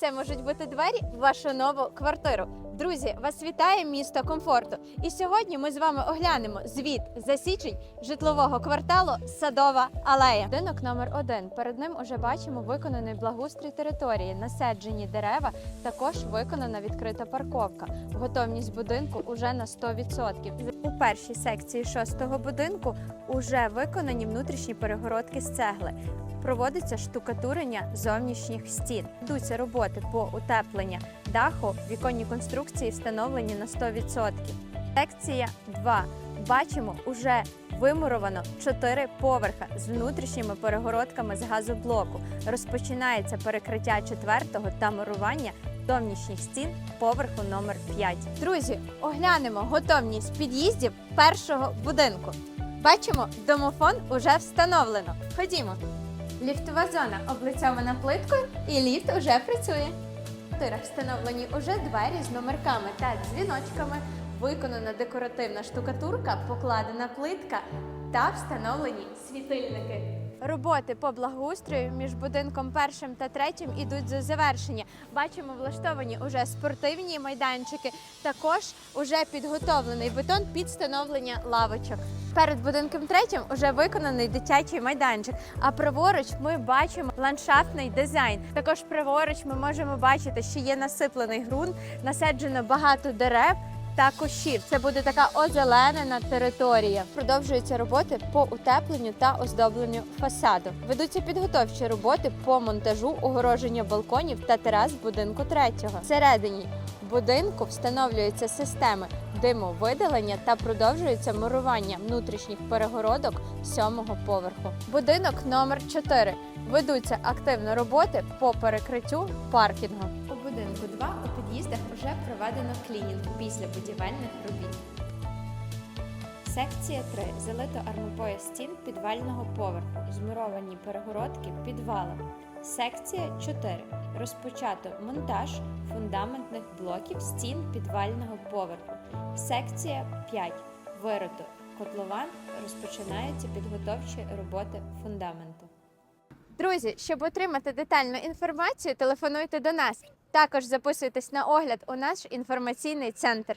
Це можуть бути двері в вашу нову квартиру. Друзі, вас вітає місто комфорту. І сьогодні ми з вами оглянемо звіт засічень житлового кварталу Садова алея. Будинок номер один. Перед ним уже бачимо виконаний благоустрій території, насаджені дерева. Також виконана відкрита парковка. Готовність будинку уже на 100%. У першій секції шостого будинку уже виконані внутрішні перегородки з цегли. Проводиться штукатурення зовнішніх стін. Йдуться роботи по утепленню даху, віконні конструкції встановлені на 100%. Секція 2. Бачимо, уже вимуровано 4 поверха з внутрішніми перегородками з газоблоку. Розпочинається перекриття четвертого та мурування зовнішніх стін поверху номер 5. Друзі, оглянемо готовність під'їздів першого будинку. Бачимо, домофон уже встановлено. Ходімо. Ліфтова зона облицьована плиткою і ліфт уже працює. Квартирах встановлені уже двері з номерками та дзвіночками. Виконана декоративна штукатурка, покладена плитка та встановлені світильники. Роботи по благоустрою між будинком першим та третім ідуть до завершення. Бачимо, влаштовані уже спортивні майданчики. Також уже підготовлений бетон під встановлення лавочок. Перед будинком третім уже виконаний дитячий майданчик. А праворуч ми бачимо ландшафтний дизайн. Також праворуч ми можемо бачити, що є насиплений ґрунт, насаджено багато дерев. Та кущів це буде така озеленена територія. Продовжуються роботи по утепленню та оздобленню фасаду. Ведуться підготовчі роботи по монтажу огороження балконів та терас будинку третього. Всередині будинку встановлюються системи димовидалення та продовжується мурування внутрішніх перегородок сьомого поверху. Будинок номер 4. Ведуться активно роботи по перекриттю паркінгу. У будинку 2 у під'їздах вже проведено клінінг після будівельних робіт. Секція 3. Залито армопояс стін підвального поверху. Змуровані перегородки підвала. Секція 4. Розпочато монтаж фундаментних блоків стін підвального поверху. Секція 5. Вирито котлован. Розпочинаються підготовчі роботи фундаменту. Друзі, щоб отримати детальну інформацію, телефонуйте до нас. Також записуйтесь на огляд у наш інформаційний центр.